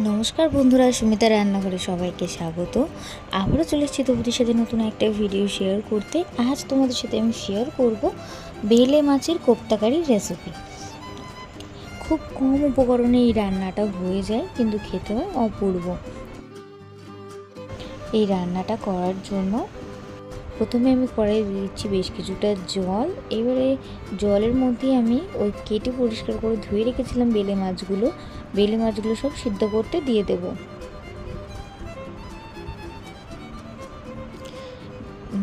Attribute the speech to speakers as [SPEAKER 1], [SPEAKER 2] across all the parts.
[SPEAKER 1] নমস্কার বন্ধুরা, সুমিতা রান্নাঘরে সবাইকে স্বাগত। আবারও চলে এসেছি তোমাদের সাথে নতুন একটা ভিডিও শেয়ার করতে। আজ তোমাদের সাথে আমি শেয়ার করব বেলে মাছের কোপ্তাকারির রেসিপি খুব কম উপকরণে এই রান্নাটা হয়ে যায়, কিন্তু খেতে হয় অপূর্ব। এই রান্নাটা করার জন্য প্রথমে আমি কড়াই দিয়ে দিচ্ছি বেশ কিছুটা জল। এবারে জলের মধ্যে আমি ওই কেটে পরিষ্কার করে ধুয়ে রেখেছিলাম বেলে মাছগুলো। বেলে মাছগুলো সব সিদ্ধ করতে দিয়ে দেব।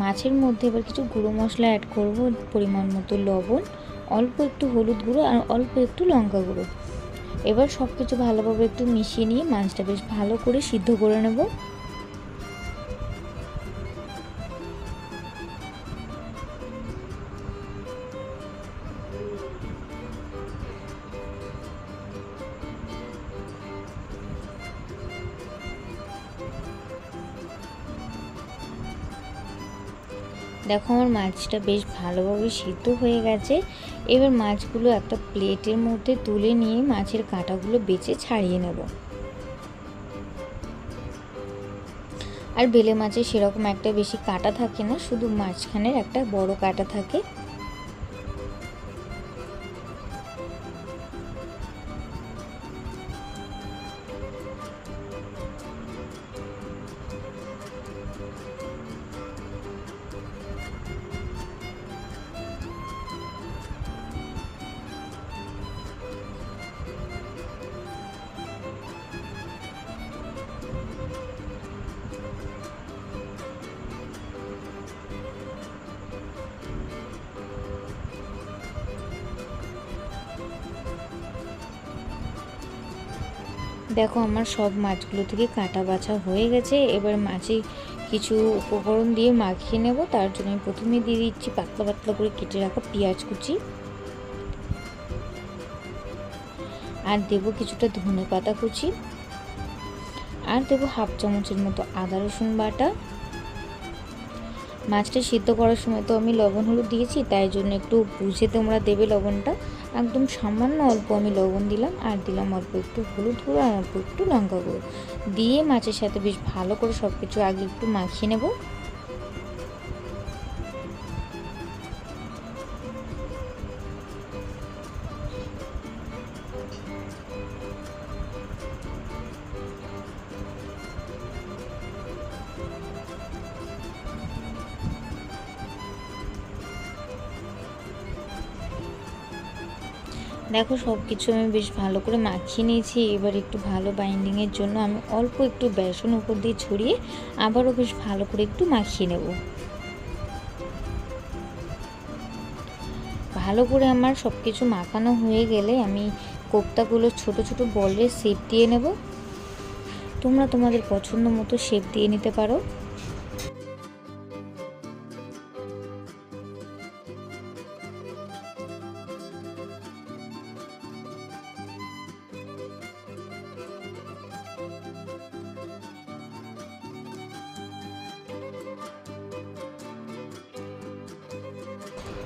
[SPEAKER 1] মাছের মধ্যে এবার কিছু গুঁড়ো মশলা অ্যাড করব, পরিমাণ মতো লবণ, অল্প একটু হলুদ গুঁড়ো আর অল্প একটু লঙ্কা গুঁড়ো। এবার সব কিছু ভালোভাবে একটু মিশিয়ে নিয়ে মাছটা বেশ ভালো করে সিদ্ধ করে নেব। দেখো আমার মাছটা বেশ ভালোভাবে সিদ্ধ হয়ে গেছে। এবার মাছগুলো একটা প্লেটের মধ্যে তুলে নিয়ে মাছের কাঁটাগুলো বেছে ছাড়িয়ে নেব। আর বেলে মাছে সেরকম একটা বেশি কাঁটা থাকে না, শুধু মাঝখানের একটা বড় কাঁটা থাকে। দেখো আমার সব মাছগুলো থেকে কাটা বাছা হয়ে গেছে। এবার মাছে কিছু উপকরণ দিয়ে মাখিয়ে নেব। তার জন্য আমি প্রথমে দিয়ে দিচ্ছি পাতলা পাতলা করে কেটে রাখা পেঁয়াজ কুচি। আর দেব কিছুটা ধনে পাতা কুচি। আর দেবো হাফ চামচের মতো আদা রসুন বাটা। মাছটা সিদ্ধ করার সময় তো আমি লবণ হলুদ দিয়েছি, তাই জন্য একটু বুঝে তোমরা দেবে লবণটা। একদম সামান্য অল্প আমি লবণ দিলাম, আর দিলাম অল্প একটু হলুদ গুঁড়ো আর অল্প একটু লঙ্কা গুঁড়ো। দিয়ে মাছের সাথে বেশ ভালো করে সব কিছু আগে একটু মাখিয়ে নেব। দেখো সব কিছু আমি বেশ ভালো করে মাখিয়ে নিয়েছি। এবার একটু ভালো বাইন্ডিংয়ের জন্য আমি অল্প একটু বেসন উপর দিয়ে ছড়িয়ে আবারও বেশ ভালো করে একটু মাখিয়ে নেব। ভালো করে আমার সব কিছু মাখানো হয়ে গেলে আমি কোপ্তাগুলো ছোট ছোট বলের শেপ দিয়ে নেব। তোমরা তোমাদের পছন্দ মতো শেপ দিয়ে নিতে পারো।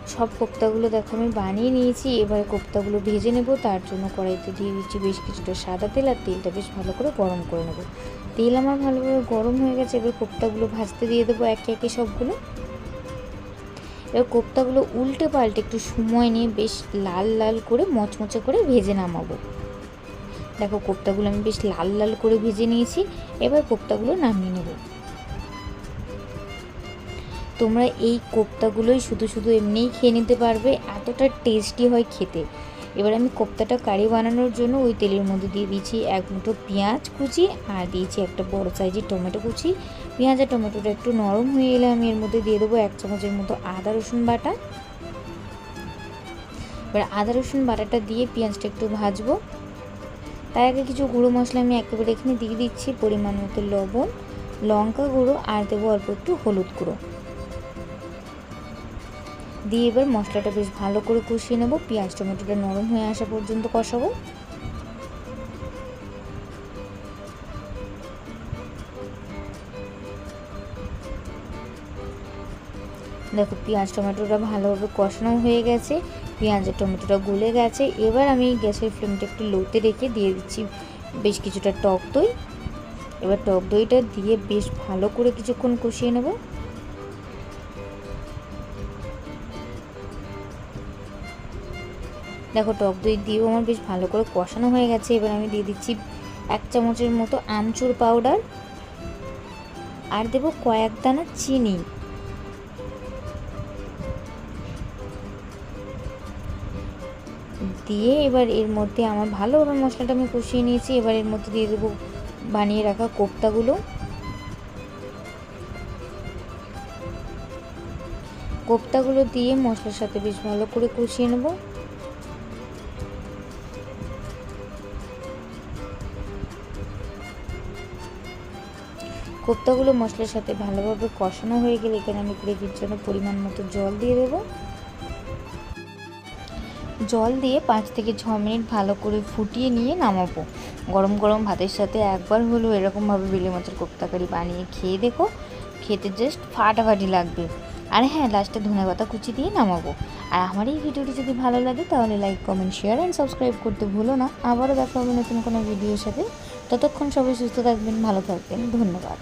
[SPEAKER 1] সব কোপ্তাগুলো দেখো, আমি বানিয়ে নিয়েছি। এবারে কোপ্তাগুলো ভেজে নেব, তার জন্য কড়াইতে দিয়ে দিচ্ছি বেশ কিছুটা সাদা তেল আর তেলটা বেশ ভালো করে গরম করে নেব। তেল আমার ভালোভাবে গরম হয়ে গেছে, এবার কোপ্তাগুলো ভাজতে দিয়ে দেবো একে একে সবগুলো। এবার কোপ্তাগুলো উল্টে পাল্টে একটু সময় নিয়ে বেশ লাল লাল করে মচমচে করে ভেজে নামাবো। দেখো, কোপ্তাগুলো আমি বেশ লাল লাল করে ভেজে নিয়েছি, এবার কোপ্তাগুলো নামিয়ে নেব। তোমরা এই কোপ্তাগুলোই শুধু শুধু এমনিই খেয়ে নিতে পারবে, এতটা টেস্টি হয় খেতে। এবার আমি কোপ্তাটা কারি বানানোর জন্য ওই তেলের মধ্যে দিয়ে দিয়েছি এক মুঠো পেঁয়াজ কুচি আর দিয়েছি একটা বড় সাইজের টমেটো কুচি। পেঁয়াজ আর টমেটোটা একটু নরম হয়ে এলে আমি এর মধ্যে দিয়ে দেবো এক চামচের মতো আদা, রসুন বাটা। এবার আদা, রসুন বাটাটা দিয়ে পেঁয়াজটা একটু ভাজবো। তার আগে কিছু গুঁড়ো মশলা আমি একেবারে এখানে দিয়ে দিচ্ছি, পরিমাণ মতো লবণ, লঙ্কা গুঁড়ো আর দেবো অল্প একটু হলুদ গুঁড়ো। দিয়ে এবার মশলাটা বেশ ভালো করে কষিয়ে নেব। পেঁয়াজ, টমেটোটা নরম হয়ে আসা পর্যন্ত কষাবো। দেখো, পেঁয়াজ, টমেটোটা ভালোভাবে কষানো হয়ে গেছে। পেঁয়াজ টমেটোটা গলে গেছে। এবার আমি গ্যাসের ফ্লেমটা একটু লোতে রেখে দিয়ে দিচ্ছি বেশ কিছুটা টক দই। এবার টক দইটা দিয়ে বেশ ভালো করে কিছুক্ষণ কষিয়ে নেব। দেখো টক দই দিয়েও আমার বেশ ভালো করে কষানো হয়ে গেছে। এবার আমি দিয়ে দিচ্ছি এক চামচের মতো আমচুর পাউডার। আর দেবো কয়েক দানা চিনি। দিয়ে এবার এর মধ্যে আমার ভালোভাবে মশলাটা আমি কষিয়ে নিয়েছি। এবার এর মধ্যে দিয়ে দেবো বানিয়ে রাখা কোপ্তাগুলো। কোপ্তাগুলো দিয়ে মশলার সাথে বেশ ভালো করে কষিয়ে নেব। কোপ্তাগুলো মশলার সাথে ভালোভাবে কষানো হয়ে গেলে এখানে আমি গ্রেভির জন্য পরিমাণ মতো জল দিয়ে দেবো। জল দিয়ে পাঁচ থেকে ছ মিনিট ভালো করে ফুটিয়ে নিয়ে নামাবো। গরম গরম ভাতের সাথে একবার হলেও এরকমভাবে বেলে মাছের কোপ্তাকারি বানিয়ে খেয়ে দেখো। খেতে জাস্ট ফাটাফাটি লাগবে। আর হ্যাঁ লাস্টে ধনে পাতা কুচি দিয়ে নামাবো। আর আমার এই ভিডিওটি যদি ভালো লাগে, তাহলে like comment share and subscribe করতে ভুলো না। আবারও দেখা হবে নতুন কোনো ভিডিওর সাথে। ততক্ষণ সবাই সুস্থ থাকবেন, ভালো থাকবেন। ধন্যবাদ।